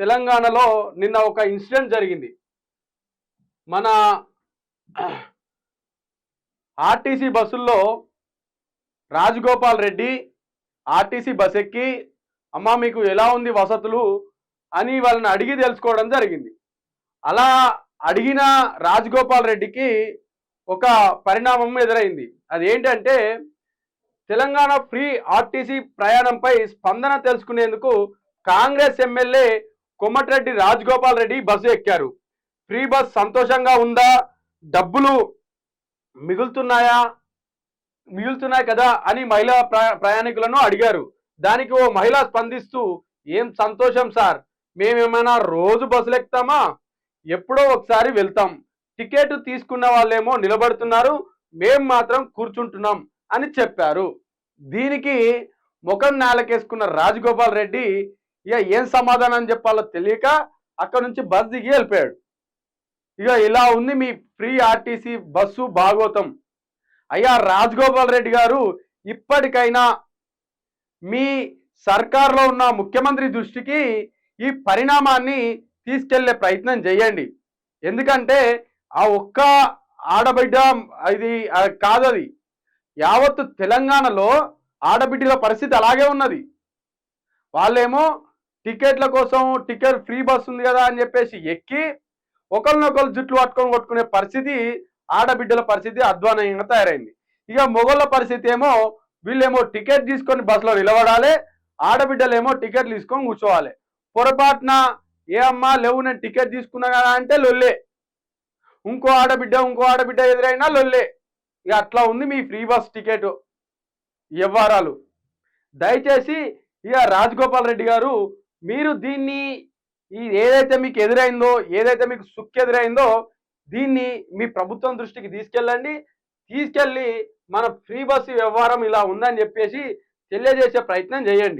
తెలంగాణలో నిన్న ఒక ఇన్సిడెంట్ జరిగింది. మన ఆర్టీసీ బస్సుల్లో రాజగోపాల్ రెడ్డి ఆర్టీసీ బస్ ఎక్కి అమ్మా మీకు ఎలా ఉంది వసతులు? అని వాళ్ళని అడిగి తెలుసుకోవడం జరిగింది. అలా అడిగిన రాజగోపాల్ రెడ్డికి ఒక పరిణామం ఎదురైంది. అదేంటంటే తెలంగాణ ఫ్రీ ఆర్టీసీ ప్రయాణంపై స్పందన తెలుసుకునేందుకు Congress MLA Komatireddy Rajagopal Reddy bus ఎక్కారు. ఫ్రీ బస్ సంతోషంగా ఉందా? డబ్బులు మిగులుతున్నాయా? మిగులుతున్నాయి కదా అని మహిళా ప్రయాణికులను అడిగారు. దానికి ఓ మహిళ స్పందిస్తూ ఏం సంతోషం సార్? మేమేమైనా రోజు బస్సులు ఎక్కుతామా? ఎప్పుడో ఒకసారి వెళ్తాం. టికెట్ తీసుకున్న వాళ్ళేమో నిలబడుతున్నారు. మేం మాత్రం కూర్చుంటున్నాం అని చెప్పారు. దీనికి ముఖం నేలకేసుకున్న రాజగోపాల్ రెడ్డి ఇక ఏం సమాధానం చెప్పాలో తెలియక అక్కడ నుంచి బస్ దిగి వెళ్ళిపోయాడు. ఇక ఇలా ఉంది మీ ఫ్రీ ఆర్టీసీ బస్సు భాగోతం. అయ్యా రాజగోపాల్ రెడ్డి గారు ఇప్పటికైనా మీ సర్కార్లో ఉన్న ముఖ్యమంత్రి దృష్టికి ఈ పరిణామాన్ని తీసుకెళ్ళే ప్రయత్నం చేయండి. ఎందుకంటే ఆ ఒక్క ఆడబిడ్డ ఇది కాదది యావత్తు తెలంగాణలో ఆడబిడ్డల పరిస్థితి అలాగే ఉన్నది. వాళ్ళేమో టికెట్ల కోసం టికెట్ ఫ్రీ బస్ ఉంది కదా అని చెప్పేసి ఎక్కి ఒకరినొకరు జుట్లు పట్టుకొని కొట్టుకునే పరిస్థితి ఆడబిడ్డల పరిస్థితి అధ్వానంగా తయారైంది. ఇక మొగళ్ళ పరిస్థితి ఏమో వీళ్ళేమో టికెట్ తీసుకొని బస్సులో నిలబడాలి ఆడబిడ్డలేమో టికెట్ తీసుకొని కూర్చోవాలి. పొరపాటున ఏ అమ్మా లేవు నేను టికెట్ తీసుకున్నా కదా అంటే లొల్లే. ఇంకో ఆడబిడ్డ ఇంకో ఆడబిడ్డ ఎదురైనా లొల్లే. ఇక అట్లా ఉంది మీ ఫ్రీ బస్ టికెట్ వ్యవహారాలు దయచేసి ఇక రాజగోపాల్ రెడ్డి గారు మీరు దీన్ని ఈ ఏదైతే మీకు ఎదురైందో ఏదైతే మీకు సుక్కు ఎదురైందో దీన్ని మీ ప్రభుత్వం దృష్టికి తీసుకెళ్ళండి. తీసుకెళ్ళి మన ఫ్రీ బస్సు వ్యవహారం ఇలా ఉందని చెప్పేసి తెలియజేసే ప్రయత్నం చేయండి.